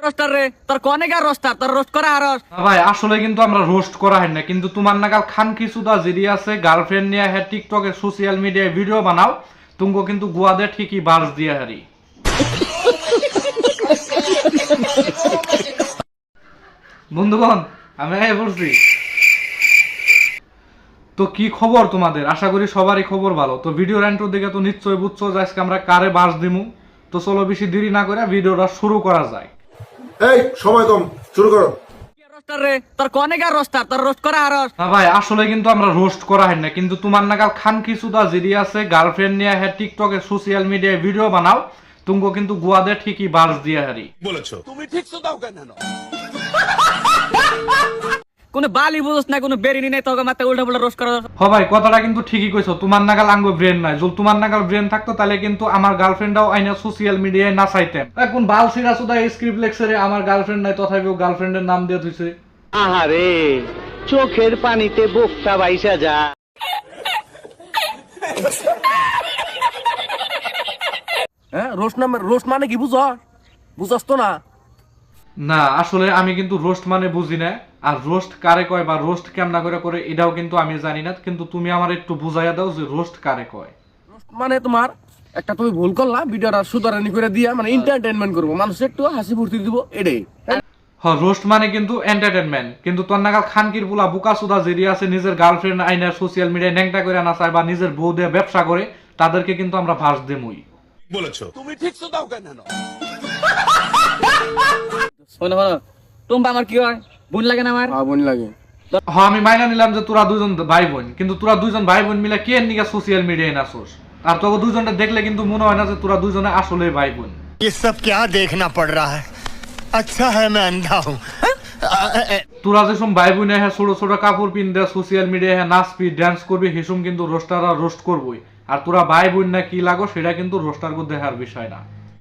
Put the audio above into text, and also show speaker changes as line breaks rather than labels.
Roaster রে?
বন্ধুগণ, আমি বলছি। তো কি খবর তোমাদের? আশা করি সবারই খবর ভালো। তো ভিডিও রেন্টোর দিকে তো নিশ্চয়ই বুঝছ আজকে আমরা কারে বাস দিমু? তো চলো বেশি দেরি না করে ভিডিওটা শুরু করা যায়।
এই সময় কম শুরু করো।
রোস্টার রে? তোর কনেকা রোস্টার তোর রোস্ট করা আর
না ভাই আসলে কিন্তু আমরা রোস্ট করা হয় না কিন্তু তোমার নাগাল খান কিছুদা জিডি আছে গার্লফ্রেন্ড নিয়ে হ্যাঁ টিকটকে সোশ্যাল মিডিয়ায় ভিডিও বানাও তুমকো কিন্তু গুয়াদের ঠিকই বাস দিয়ে হারি।
বলেছ।
কোনো? বালি বুঝছ না কোনো বেরিনি নেই তোকে মাথা উল্টা পুল্টা রোস্ট করা
হ ভাই কথাটা কিন্তু ঠিকই কইছো। তোমার নাগাল আঙ্গ ব্রেন নাই। যদি তোমার নাগাল ব্রেন থাকতো তাহলে কিন্তু আমার গার্লফ্রেন্ডটাও আইনা সোশ্যাল মিডিয়ায় নাচাইতেন এখন বাল সিরা সুদা স্ক্রিপ্ট লেকচারে আমার গার্লফ্রেন্ড নাই তথাপিও গার্লফ্রেন্ডের নাম দিয়ে থইছে।
আহারে চোখের পানিতে বোকটা বাইসা যা।
হ্যাঁ রোস্ট নামে রোস্ট মানে কি বুঝ? বুঝস তো না।
না আসলে আমি কিন্তু রোস্ট মানে বুঝি না। আর রোস্ট কারে কয় বা রোস্ট কেমনা করে করে এটাও কিন্তু আমি জানি না। কিন্তু তুমি আমার একটু বুঝাইয়া দাও যে রোস্ট কারে কয়।
মানে তোমার একটা তুমি ভুল করলা ভিডিওটা সুতারানি করে দিয়া মানে এন্টারটেইনমেন্ট করব। মানুষ একটু হাসি ফুর্তি দিব এটাই।
হ রোস্ট মানে কিন্তু এন্টারটেনমেন্ট কিন্তু তোর নাগাল খানকির বুলা বুকা সুদা জেরি আছে নিজের গার্লফ্রেন্ড আইনা সোশ্যাল মিডিয়ায় ন্যাংটা করে নাচায় বা নিজের বউ দিয়ে ব্যবসা করে তাদেরকে কিন্তু আমরা ভাস দেমই।
বলেছ।
শোনো শোনো টুম্পা আমার কি হয় বোন লাগে না আমার
হ্যাঁ বোন লাগে
হ আমি মাইনা নিলাম যে তোরা দুজন ভাই বোন কিন্তু তোরা দুজন ভাই বোন মিলে কে নিকা সোশ্যাল মিডিয়ায় নাচোস আর তোকে দুজনটা দেখলে কিন্তু মনে হয় না যে তোরা দুজনে আসলে ভাই বোন
ये सब क्या देखना पड़ रहा है अच्छा है मैं अंधा हूँ
তোরা যেসব ভাই বোন হ্যাঁ ছোট ছোট কাপড় পিন দেয় সোশ্যাল মিডিয়ায় হ্যাঁ নাচবি ড্যান্স করবি সেসব কিন্তু রোস্টাররা রোস্ট করবই আর তোরা ভাই বোন না কি লাগো সেটা কিন্তু রোস্টার করে দেখার বিষয় না